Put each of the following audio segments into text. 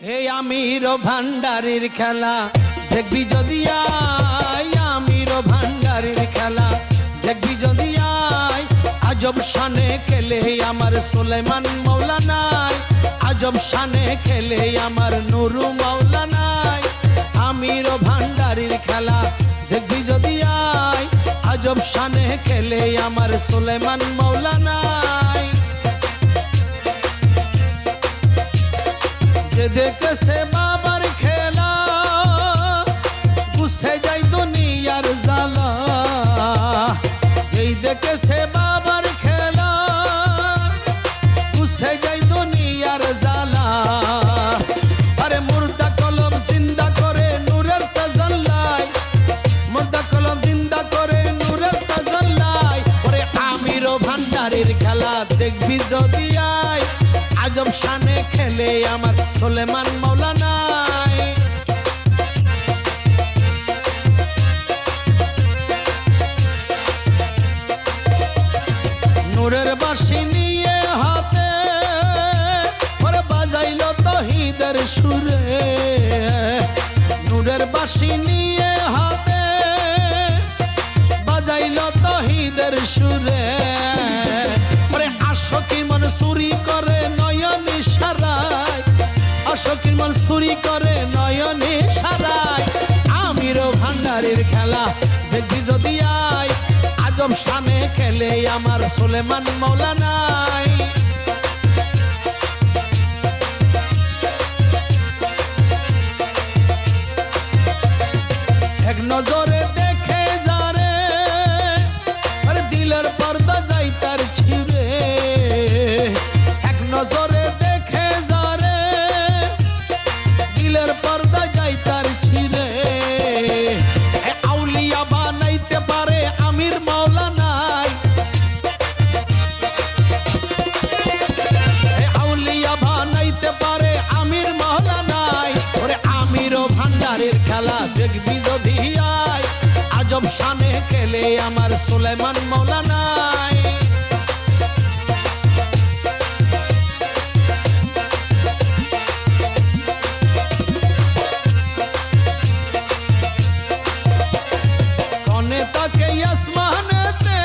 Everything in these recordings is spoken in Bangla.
এই আমির ভান্ডারির খেলা, দেখবি যদি আয় আমির ভান্ডারির খেলা, দেখবি যদি আয় আজব শানে খেলে আমার সুলেমান মৌলানাই আজব শানে খেলে আমার নুরু মৌলানাই আমির ভান্ডারির খেলা, দেখবি যদি আয় আজব শানে খেলে আমার সুলেমান মৌলানাই দেখেছে বাবার খেলা বুঝে যাই দুনিয়ার জ্বালা এই দেখেছে বাবার খেলা বুঝে যাই দুনিয়ার জ্বালা আরে মুর্দা কলম জিন্দা করে নূরের তাজাল্লাই মুর্দা কলম জিন্দা করে নূরের তাজাল্লাই ওরে আমিরও ভান্ডারের খেলা দেখবি যদি আয় আজব শানে খেলে আমার সোলেমান মৌলানাই নূরের বাসি নিয়ে হাতে ওরে বাজাইল তহিদের সুরে। নূরের বাসি নিয়ে হাতে বাজাইল তহিদের সুরে। আশকির মন চুরি করে নয়নে সারায় আমিরও ভান্ডারের খেলা দেখবি যদি আয়। আজম শানে খেলে আমার সুলেমান মৌলানাই সুলেমান নাই কনে তাকে আসমানেতে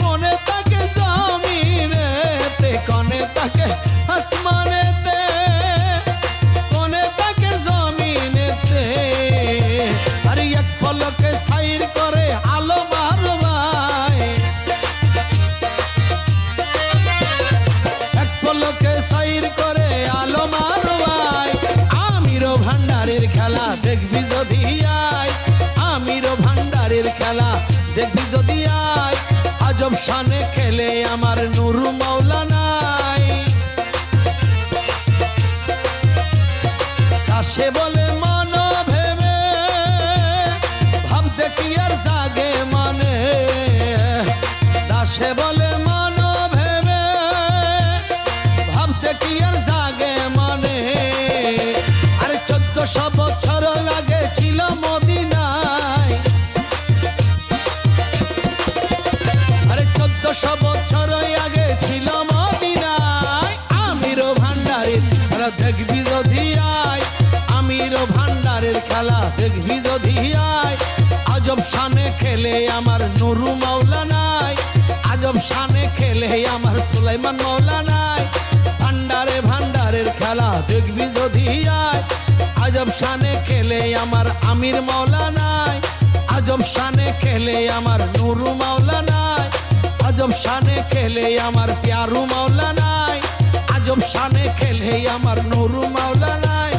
কনে তাকে জমিনেতে কনে তাকে আসমানেতে পলকে সাইর করে সাইর করে আলো ভান্ডারের খেলা দেখবি যদি আয়। ভান্ডারের খেলা দেখবি যদি আয়। আজব খেলে আমার নুরু মাওলা নাই। কাশে বলে মন ভেবে, ভাবতে কি আর জাগে মানে। দাসে বলে চোদ্দশো বছর আগে ছিল মদিনায়। আরে চোদ্দশো বছর আগে ছিল মদিনায়। আমিরও ভান্ডারের খেলা দেখবি যদি আয়। আমিরও ভান্ডারের খেলা দেখবি যদি আয়। আজব শানে খেলে আমার নুরু মাওলা নাই। আজব শানে খেলে আমার সুলাইমান মাওলা নাই। ভান্ডারে ভান্ডারের খেলা দেখবি যদি আয়। আজব শানে খেলে আমার আমির মাওলা নাই। আজব শানে খেলে আমার নুরু মাওলা নাই। আজব শানে খেলে আমার প্যারু মাওলা নাই। আজব শানে খেলে আমার নুরু মাওলা নাই।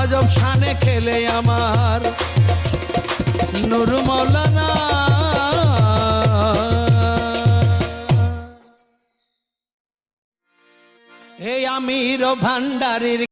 আজব শানে খেলে আমার নুরু মাওলা নাই। হে আমির ভান্ডারির